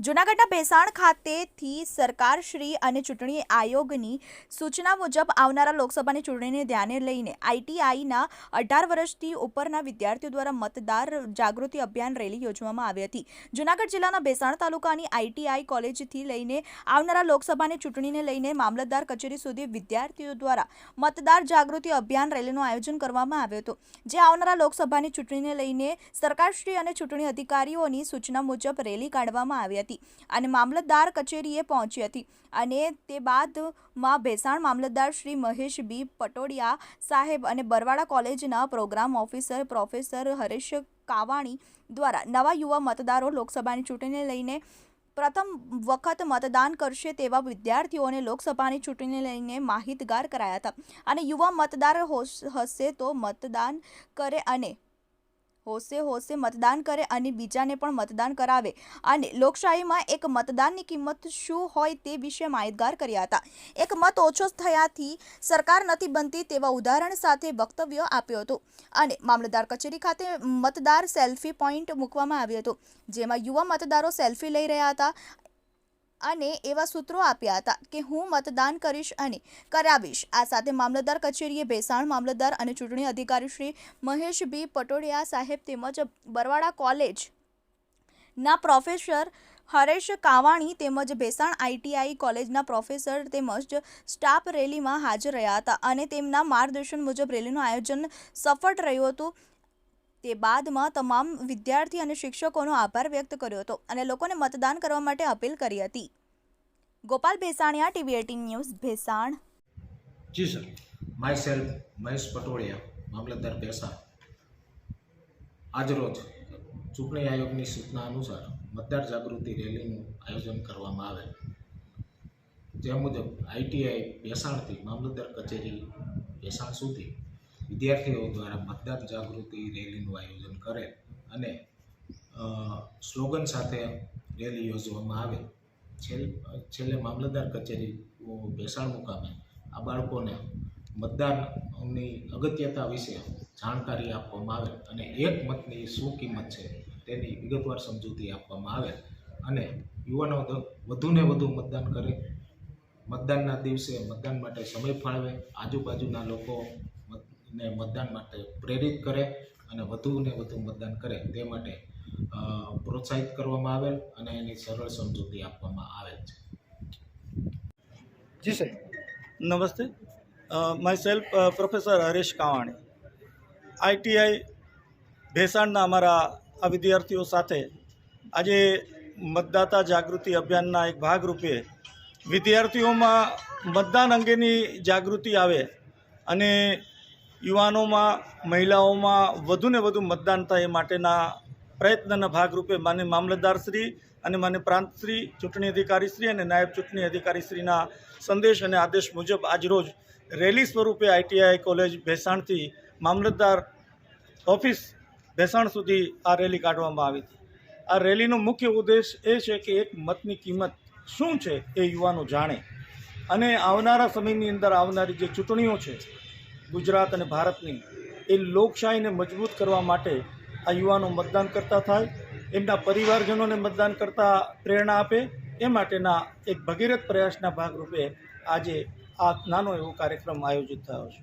જૂનાગઢના ભેસાણ ખાતેથી સરકારશ્રી અને ચૂંટણી આયોગની સૂચના મુજબ આવનારા લોકસભાની ચૂંટણીને ધ્યાને લઈને આઈટીઆઈના અઢાર વર્ષથી ઉપરના વિદ્યાર્થીઓ દ્વારા મતદાર જાગૃતિ અભિયાન રેલી યોજવામાં આવી હતી. જૂનાગઢ જિલ્લાના ભેસાણ તાલુકાની આઈટીઆઈ કોલેજથી લઈને આવનારા લોકસભાની ચૂંટણીને લઈને મામલતદાર કચેરી સુધી વિદ્યાર્થીઓ દ્વારા મતદાર જાગૃતિ અભિયાન રેલીનું આયોજન કરવામાં આવ્યું હતું. જે આવનારા લોકસભાની ચૂંટણીને લઈને સરકારશ્રી અને ચૂંટણી અધિકારીઓની સૂચના મુજબ રેલી કાઢવામાં આવી હતી. અને મામલતદાર કચેરીએ પહોંચી હતી અને તે બાદમાં ભેસાણ મામલતદાર શ્રી મહેશ બી પટોડિયા સાહેબ અને બરવાડા કોલેજના programme officer professor Haresh Kavani દ્વારા નવા યુવા મતદારો લોકસભાની ચૂંટણીને લઈને પ્રથમ વખત મતદાન કરશે તેવા વિદ્યાર્થીઓને લોકસભાની ચૂંટણીને લઈને માહિતગાર કરાયા હતા. અને યુવા મતદાર હશે તો મતદાન કરે અને હોશે હોશે મતદાન કરે અને બીજાને પણ મતદાન કરાવે. અને લોકશાહીમાં એક મતદાનની કિંમત શું હોય તે વિશે માહિતગાર કર્યા હતા. એક મત ઓછો થયાથી સરકાર નથી બનતી તેવા ઉદાહરણ સાથે વક્તવ્ય આપ્યું હતું. અને મામલતદાર કચેરી ખાતે મતદાર સેલ્ફી પોઈન્ટ મૂકવામાં આવ્યું હતું. જેમાં યુવા મતદારો સેલ્ફી લઈ રહ્યા હતા. અને એવા સૂત્રો આપ્યા હતા કે હું મતદાન કરીશ અને કરાવીશ. આ સાથે મામલતદાર કચેરીએ ભેસાણ મામલતદાર અને ચૂંટણી અધિકારી શ્રી મહેશ બી પટોડિયા સાહેબ તેમજ બરવાડા કોલેજ ના પ્રોફેસર હરેશ કાવાણી તેમજ ભેસાણ આઈટીઆઈ કોલેજના પ્રોફેસર તેમજ સ્ટાફ રેલીમાં હાજર રહ્યા હતા અને તેમના માર્ગદર્શન મુજબ રેલીનું આયોજન સફળ રહ્યું હતું. તે બાદમાં તમામ વિદ્યાર્થી અને શિક્ષકોનો આભાર વ્યક્ત કર્યો હતો અને લોકોને મતદાન કરવા માટે અપીલ કરી હતી. Gopal Bhesaniya, TV eighteen news, Bhesan. જી sir. Myself Mahesh Patoliya, મામલતદાર ભેસાણ. આજરોજ ચૂંટણી આયોગની સૂચના અનુસાર મતદાર જાગૃતિ રેલીનું આયોજન કરવામાં આવેલ. જે મુજબ આઈટીઆઈ ભેસાણથી મામલતદાર કચેરી ભેસાણ સુધી વિદ્યાર્થીઓ દ્વારા મતદાર જાગૃતિ રેલીનું આયોજન કરે અને સ્લોગન સાથે રેલી યોજવામાં આવે. છેલ્લે મામલતદાર કચેરી ભેસાણ મુકામે આ બાળકોને મતદાનની અગત્યતા વિશે જાણકારી આપવામાં આવે અને એક મતની શું કિંમત છે તેની વિગતવાર સમજૂતી આપવામાં આવે અને યુવાનો વધુને વધુ મતદાન કરે. મતદાનના દિવસે મતદાન માટે સમય ફાળવે. આજુબાજુના લોકો ને મતદાન માટે પ્રેરિત કરે અને વધુને વધુ મતદાન કરે તે માટે પ્રોત્સાહિત કરવામાં આવેલ અને એની સરળ સમજૂતી આપવામાં આવેલ છે. જી સર નમસ્તે. Myself professor Haresh Kavani. ITI ભેસાણના અમારા આ વિદ્યાર્થીઓ સાથે આજે મતદાતા જાગૃતિ અભિયાનના એક ભાગરૂપે વિદ્યાર્થીઓમાં મતદાન અંગેની જાગૃતિ આવે અને યુવાનોમાં, મહિલાઓમાં વધુને વધુ મતદાન થાય એ માટેના પ્રયત્નના ભાગરૂપે માન્ય મામલતદારશ્રી અને માન્ય પ્રાંતશ્રી ચૂંટણી અધિકારીશ્રી અને નાયબ ચૂંટણી અધિકારીશ્રીના સંદેશ અને આદેશ મુજબ આજરોજ રેલી સ્વરૂપે આઈટીઆઈ કોલેજ ભેસાણથી મામલતદાર ઓફિસ ભેસાણ સુધી આ રેલી કાઢવામાં આવી હતી. આ રેલીનો મુખ્ય ઉદ્દેશ એ છે કે એક મતની કિંમત શું છે એ યુવાનો જાણે. અને આવનારા સમયની અંદર આવનારી જે ચૂંટણીઓ છે ગુજરાત અને ભારતની એ લોકશાહીને મજબૂત કરવા માટે આ યુવાનો મતદાન કરતા થાય, એમના પરિવારજનોને મતદાન કરતા પ્રેરણા આપે, એ માટેના એક ભગીરથ પ્રયાસના ભાગરૂપે આજે આ નાનો એવો કાર્યક્રમ આયોજિત થયો છે.